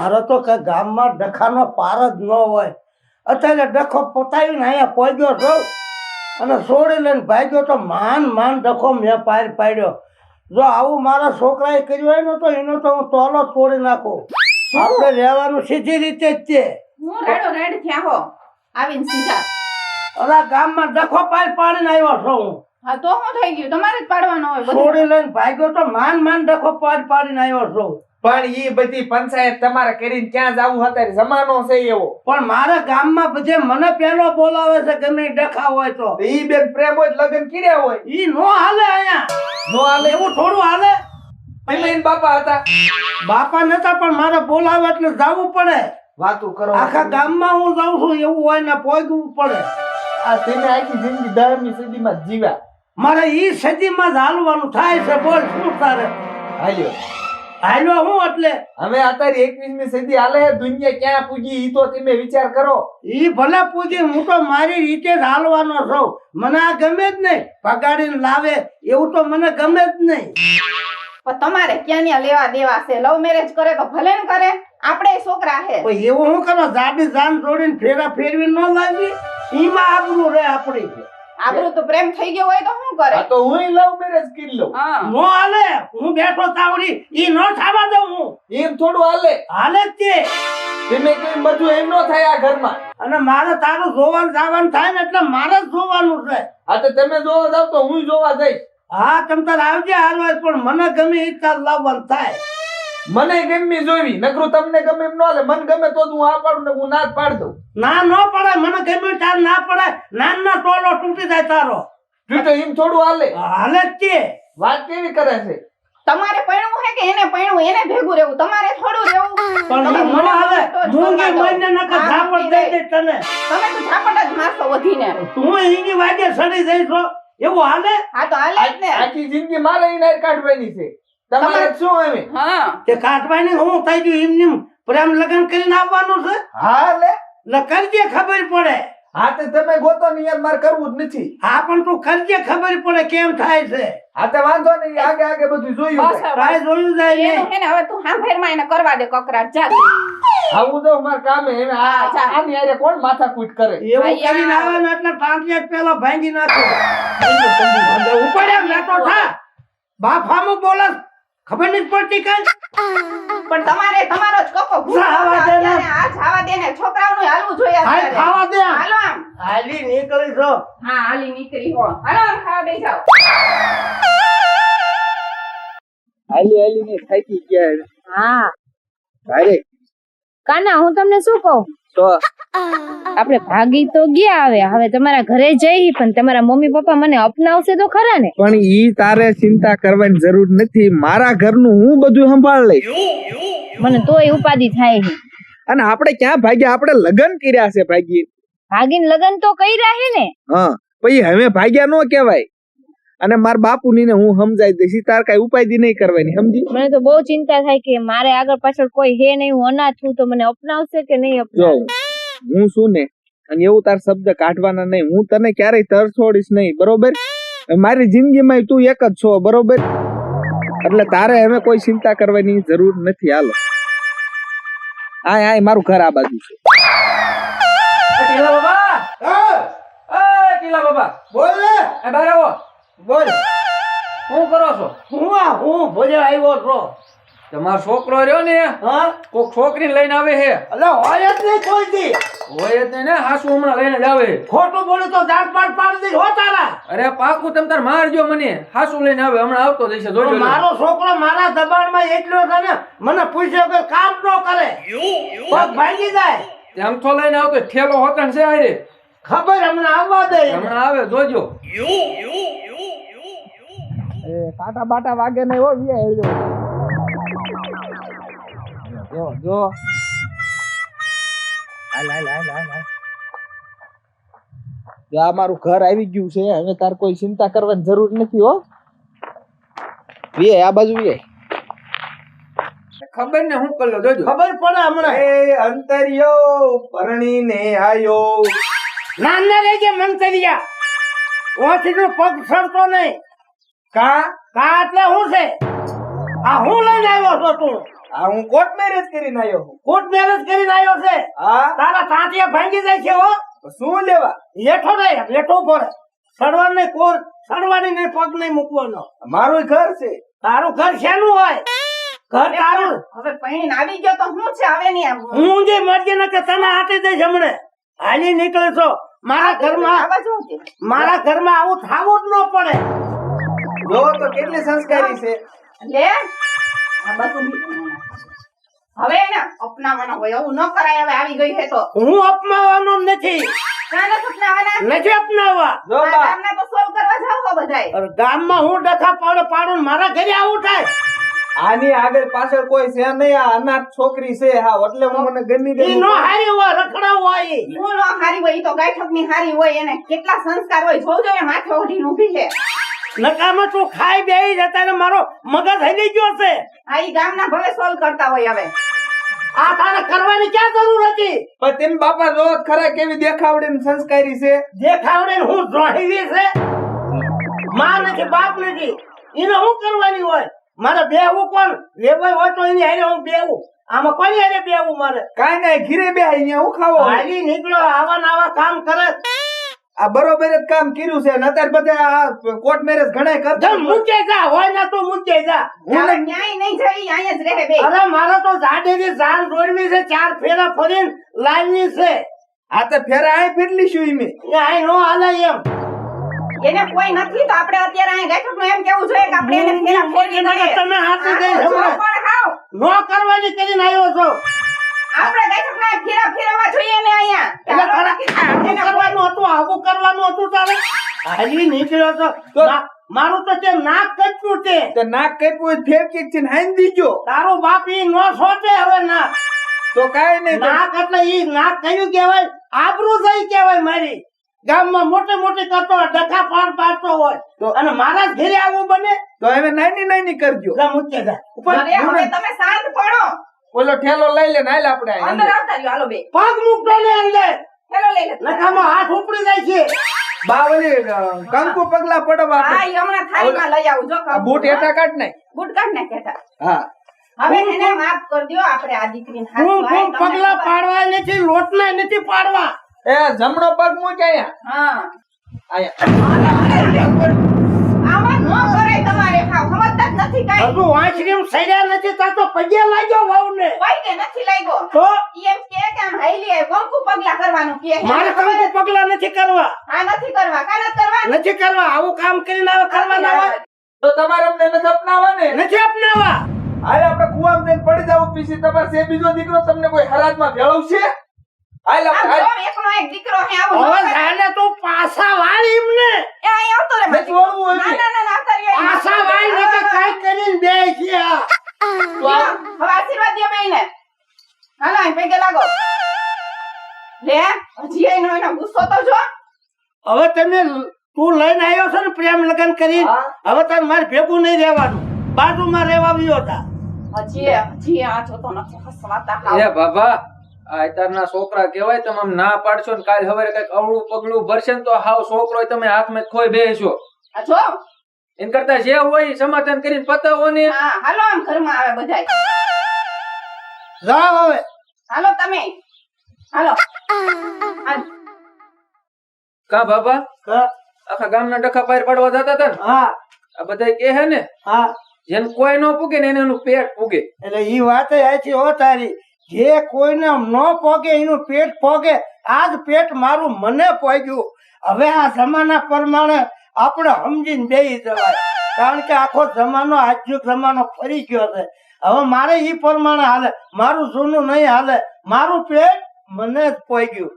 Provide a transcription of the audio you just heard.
મારો તો કે ગામમાં ડખાનો પાર જ ન હોય. અત્યારે ડખો પોતાવીને અહીંયા પહોંચ્યો છું અને છોડી લઈને ભાગ્યો તો માન માન ડખો મેં પાર પાડ્યો. જો આવું મારા છોકરાએ કર્યું હોય ને તો એનો તો હું તોલો તોડી નાખું. આપણે રહેવાનું સીધી રીતે જ છે. હું રેડો રેડ થયા હો. આવીને સીધા. અલા ગામમાં ડખો પાર પાડીને આવ્યો છું હું. હા તો શું થઈ ગયું. તમારે જ પાડવાનો હોય છોડી લઈને ભાગ્યો તો માન માન ડખો પાર પાડીને આવ્યો છું. પણ ઈ બધી પંચાયત તમારે કરીને ક્યાં જવું અત્યારે? જમાનો છે એવો. પણ મારા ગામમાં બધે મને પેલો બોલાવે છે ગમે ડખા હોય તો. ઈ બેન પ્રેમ હોય લગ્ન કર્યા હોય? ઈ નો હાલે અહીંયા. નો હાલે? એવું થોડું હાલે. પહેલા બાપા હતા. બાપા નતા પણ મારે બોલાવે એટલે જવું પડે. વાતું કરો. આખા ગામમાં હું જાઉં છું એવું હોય ને પોગવું પડે. આ તમે આખી જિંદગી સદીમાં જ જીવ્યા. મારે ઈ સદીમાં જ હાલવાનું થાય છે બોલ શું તારે? હાલ્યો. હાલ્યો હું એટલે? હવે અત્યારે એકવીસમી સદી હાલે દુનિયા ક્યાં પૂજી ઈ તો તમે વિચાર કરો. ઈ ભલે પૂજી હું તો મારી રીતે જ હાલવાનો છું. મને આ ગમે જ નહીં. પગાડીને લાવે એવું તો મને ગમે જ નહીં. પણ તમારે ક્યાં ન્યા લેવા દેવા છે? લવ મેરેજ કરે તો ભલે ને કરે. આપણે છોકરા હે પણ એવું હું કરો જાડી જાન જોડીને ફેરા ફેરવી ન લાવી. ઈમાં આબરૂ રહે આપણી. આબરૂ તો પ્રેમ થઈ ગયો હોય તો શું કરે? તો હું લવ મેરેજ કરી લઉં. હા. નો હાલે. હું બેઠો તાવડી ઈ નો થાવા દઉં હું. એમ થોડું હાલે. હાલે જ તે. તમે કઈ બધું એમ નો થાય આ ઘરમાં. અને મારે તારું જોવાનું જવાનું થાય ને એટલે મારે જ જોવાનું છે. હા તો તમે જોવા જાવ તો હું જોવા જઈશ. હા તમ તાર આવજે હાલવા પણ મને ગમે એ તાર લાવવાનું થાય. મને ગમી જોવી નકરું તમને ગમે એમ ન હાલે. મને ગમે તો હું આ પાડું ને હું ના જ પાડ દઉં. ના ન પડે મને ગમે તાર ના પડે ના ટોલો તૂટી જાય તારો. તૂટે એમ થોડું હાલે. હાલે જ કે. વાત કેવી કરે છે? તમારે પૈણવું હે કે એને પૈણવું? એને ભેગું રહેવું. તમારે થોડું રહેવું. પણ ન મને જ મૂંગી. મહિને નકર ઝાપડ દઈ દે. દે તને. તમે તો ઝાપટ જ મારશો વધીને. તું એની વાગે સડી જઈશો એવું હાલે? હા તો હાલે જ ને. આખી જિંદગી મારે ઈનાર કાઢવાની છે. તમારે શું એમ હા. તે ને હું થઈ ગયું? એમની પ્રેમ લગ્ન કરીને આવવાનું છે? હા લે એટલે કરજે ખબર પડે. હા તે તમે ગોતો ને યાર મારે કરવું જ નથી. હા પણ તું કરજે ખબર પડે કેમ થાય છે. હા તે વાંધો નહીં આગે આગે બધું જોયું. હવે. જોયું જાય એનું ને હવે તું હાંભેરમાં એને કરવા દે કકરાટ જા આવું તો મારે કામે એને આ હા, ચાલ. આની હારે કોણ માથાકૂટ કરે? એવું કરીને આવે ને એટલે ટાંટિયા પેલા ભાંગી નાખો. ઉપર એમ નાખો થા. બાફામું બોલસ. ખબર નથી પડતી કઈ પણ તમારે તમારો જ કોકો ભૂલ દે ને. આ જાવા દે ને. છોકરાઓનું હાલવું જોઈએ હાલ ખાવા દે. હાલો આમ. હાલી નીકળી છો હા હાલી નીકળી હો. હાલો આમ ખાવા બેસી જાવ હાલી હાલી ને થાકી ગયા. હા. ભારે કાના હું તમને શું કહું? તો આપણે ભાગી તો ગયા હવે. હવે તમારા ઘરે જઈ પણ તમારા મમ્મી પપ્પા મને અપનાવશે તો ખરા ને? પણ ઈ તારે ચિંતા કરવાની જરૂર નથી. મારા ઘરનું હું બધું સંભાળ લઈશ. મને તોય ઉપાધિ થાય છે અને આપણે ક્યાં ભાગ્યા? આપણે લગન કર્યા છે ભાગી ભાગીને લગન તો કર્યા છે ને? હા પછી હવે ભાગ્યા નો કહેવાય. અને મારા બાપુની ને હું સમજાઈ દઈશ. તાર કઈ ઉપાય નહીં કરવાની સમજી? મને તો બહુ ચિંતા થાય કે મારે આગળ પાછળ કોઈ હે નહીં હું અનાથ છું તો મને અપનાવશે કે નહીં જો અપનાવે હું શું ને? અને એવું તાર શબ્દ કાઢવાના નહીં. હું તને ક્યારેય તર છોડીશ નહીં બરોબર? મારી જિંદગીમાં તું એક જ છો બરોબર? એટલે તારે હવે કોઈ ચિંતા કરવાની જરૂર નથી. હાલો. આય આય મારું ઘર આ બાજુ છે. કિલા બાબા! એ કિલા બાબા! બોલ! લે એ બારે આવો. બોલ. હું કરો છો? હું આ હું ભોજે આવ્યો છો. તમારો છોકરો રહ્યો ને હા? કોક છોકરી લઈને આવે છે એટલે હોય જ નહીં કોઈ દી હોય જ નહીં ને હાસુ હમણાં લઈને જ આવે. ખોટું બોલું તો દાંત પાડ પાડી દઈશ હો તારા. અરે પાકું તમ તાર મારજો મને. હાસુ લઈને આવે હમણાં આવતો જશે જોજો મારો છોકરો મારા દબાણમાં એટલો છે ને મને પૂછ્યો કે કામ નો કરે. પગ ભાંગી જાય. આમ તો લઈને આવતો ઠેલો હોતન છે આરે ખબર હમણાં આવવા દે. હમણાં આવે જોજો. એ કાંટા બાટા વાગે નહીં હો વિયા. જો જો. હાલ હાલ હાલ હાલ. જો આ મારું ઘર આવી ગયું છે હવે તાર કોઈ ચિંતા કરવાની જરૂર નથી હો. વીએ આ બાજુ વીએ. ખબર ને હું કરી લો જોજો. ખબર પડે હમણાં. એ અંતરિયો પરણીને આયો. નાના રહેજે મંતરિયા. ઓથી તો પગ સરતો નહીં. કા? કા એટલે શું છે? આ હું લઈને આવ્યો છો તું? આ હું કોર્ટ મેરેજ કરીને આવ્યો છું. કોર્ટ મેરેજ કરીને આવ્યો છે? હા. તારા તાંતિયા ભાંગી જાય છે હો. શું લેવા? હેઠો નહીં હેઠો પડે. સડવા નહીં કોર સડવાની નહીં પગ નહીં મૂકવાનો. મારું ઘર છે. તારું ઘર શેનું હોય? ઘર તારું. હવે પૈણ આવી ગયો તો શું છે હવે નહીં હું જે મરજી ન કે તને હાટી દઈશ હમણે. હાલી નીકળે છો મારા ઘરમાં. મારા ઘરમાં આવું થાવું જ ન પડે. જો તો કેટલી સંસ્કારી છે. લે આ બધું હવે એને અપનાવવાનો હોય એવું ન કરાય હવે આવી ગઈ છે તો. હું અપનાવવાનો નથી. નથી અપનાવવા. જો આ બા ગામના તો સોલ્વ કરવા જાવ તો બધાય. ગામમાં હું ડખા પાડો પાડું મારા ઘરે આવું થાય. આની આગળ પાછળ કોઈ છે નહીં આ અનાથ છોકરી છે હા એટલે હું મને ગમી ગઈ. નો હારી હોય રખડાવ હોય ઈ. શું નો હારી હોય ઈ તો ગાયઠકની હારી હોય એને કેટલા સંસ્કાર હોય જોજો એ માથે ઓઢીને ઊભી છે. નકામાં તું ખાઈ બેહી જતા ને મારો મગજ હલી ગયો છે. આ ઈ ગામના ભલે સોલ્વ કરતા હોય હવે. આ તારે કરવાની ક્યાં જરૂર હતી? પણ તેમ બાપા જો ખરા કેવી દેખાવડી સંસ્કારી છે. દેખાવડી હું જોહીવી છે? માં નથી બાપ નથી. એને હું કરવાની હોય? મારે બેહવું કોણ? વેવાય હોય તો એની હારે હું બેવું આમાં કોની હારે બેવું મારે? કાંઈ નહીં ઘીરે બે અહીંયા હું ખાવો. હાલી નીકળો આવા ને આવા કામ કરે. આ બરોબર જ કામ કર્યું છે અત્યારે બધા કોર્ટ મેરેજ ઘણા કરતા મૂકે જા હોય ના તો મૂકે જા. હવે ન્યાય નહીં જાય અહીંયા જ રહે બે. અરે મારે તો જાડેથી જાન રોડવી છે ચાર ફેરા ફરીન લાવવી છે. આ તો ફેરા આય ફેરલી છું ઈમે? આય નો હાલે એમ. એને કોઈ નથી તો આપણે અત્યારે અહીં ગાયઠકનું એમ કેવું જોઈએ કે આપણે એને ફેરા એને તમે હાથે હાવ. નો કરવાની કરીને આવ્યો છો. આપણે ગાયઠક ફેરા ફેરવવા જોઈએ ને અહીંયા. એટલે તારે કરવાનું હતું આવું કરવાનું હતું તારે? હાજી નીકળ્યો તો- મારું તો તે નાક કચ્યું છે. તે નાક કાપ્યું હોય ફેર છે હાઈન દીજો તારો બાપ ઈ નો સોચે હવે ના તો કાઈ નહીં નાક એટલે ઈ નાક કયું કહેવાય? આબરૂ જઈ કહેવાય મારી. ગામમાં મોટી મોટી કરતો હોય ડખા પાડ પાડતો હોય. તો- અને મારા જ ઘરે આવવું બને. તો હવે નાની નાની કરજો. મૂકે જા. ઉપર હવે તમે શાંત પડો. ઓલો ઠેલો લઈ લે નાઈ હાલ આપણે અંદર. આવતા રહ્યો હાલો બે. પગ મૂકતો ને અંદર. ઠેલો લઈ લે. નખામાં હાથ ઉપડી જાય છે. બાવલી કંકુ પગલા પડવા હા ઈ હમણાં થાળીમાં લઈ આવું જો બૂટ એટા કાટ નાખ બૂટ કાટ ને કેતા હા. હવે એને માફ કરી દ્યો આપણે આ દીકરીને હાથ હું હું પગલા પાડવા નથી લોટના નથી પાડવા. એ જમણો પગ મૂક અહીંયા. હા. અહીંયા આમાં ન કરાય તમારે હાવ સમજતા જ નથી કાંઈ હજુ વાંચડીમ સડ્યા નથી તા તો પગે લાગ્યો વાવને કોઈ કે નથી લાગ્યો? તો? એમ કે કે આમ હાઈલી આય, કંકુ પગલા કરવાનું કે હે. મારે કંકુ પગલા નથી કરવા? આ નથી કરવા. કા નથી કરવા. નથી કરવા આવું કામ કરીને આવે કરવાના આવે તો તમારે અમને નથી અપનાવવા ને નથી અપનાવવા? હાલ આપણે કુવામાં જઈને પડી જાવ પીસી તમારે સે બીજો દીકરો તમને કોઈ હરાજમાં ભેળવશે? એકનો એક દીકરો હે આવું હવે જાને તું પાસા વાળ એમને. એ આવતો રે નથી વળવું ના ના ના ના આવતા રહ્યો વાળ ને કે કાંઈ કરીને બે છે આ. હવે આશીર્વાદ દ્યો બેયને. હાલો અહીં પગે લાગો. લે હજી એનો એનો ગુસ્સો તો જો. હવે તમે તું લઈને આવ્યો છે ને પ્રેમ લગન કરી હવે તારે મારે ભેગું નહીં રહેવાનું. બાજુમાં રહેવા આવ્યો હતા હજી હજી આ જોતો નથી હસવાતા એ બાબા અત્યારના છોકરા કેવાય તમે આમ ના પાડશો ને કાલ હવે કંઈક અવળું પગલું ભરશે ને તો હાવ છોકરો તમે હાથમાં ખોઈ બેસો આ એન કરતા જે હોય સમાધાન કરીને પતાવો ને. હાલો આમ ઘરમાં આવે બધા જાઓ હવે. હાલો તમે. હાલો. કા બાબા? હા, આખા ગામના ડખા પાર પાડવા જતા હતા ને? હા. આ બધા કે હે ને? હા. જેને કોઈ નો પૂગે ને એને એનું પેટ પૂગે. એટલે ઈ વાત આછી હો તારી. જે કોઈને ન પોગે, એનું પેટ પોગે, આજ પેટ મારું મને પોગ્યું. હવે આ જમાના પ્રમાણે આપણે સમજીને બેસી જવાય. કારણ કે આખો જમાનો, આજનો જમાનો ફરી ગયો છે. હવે મારે એ પ્રમાણે હાલે. મારું જૂનું નહીં હાલે. મારું પેટ મને જ પોગ્યું.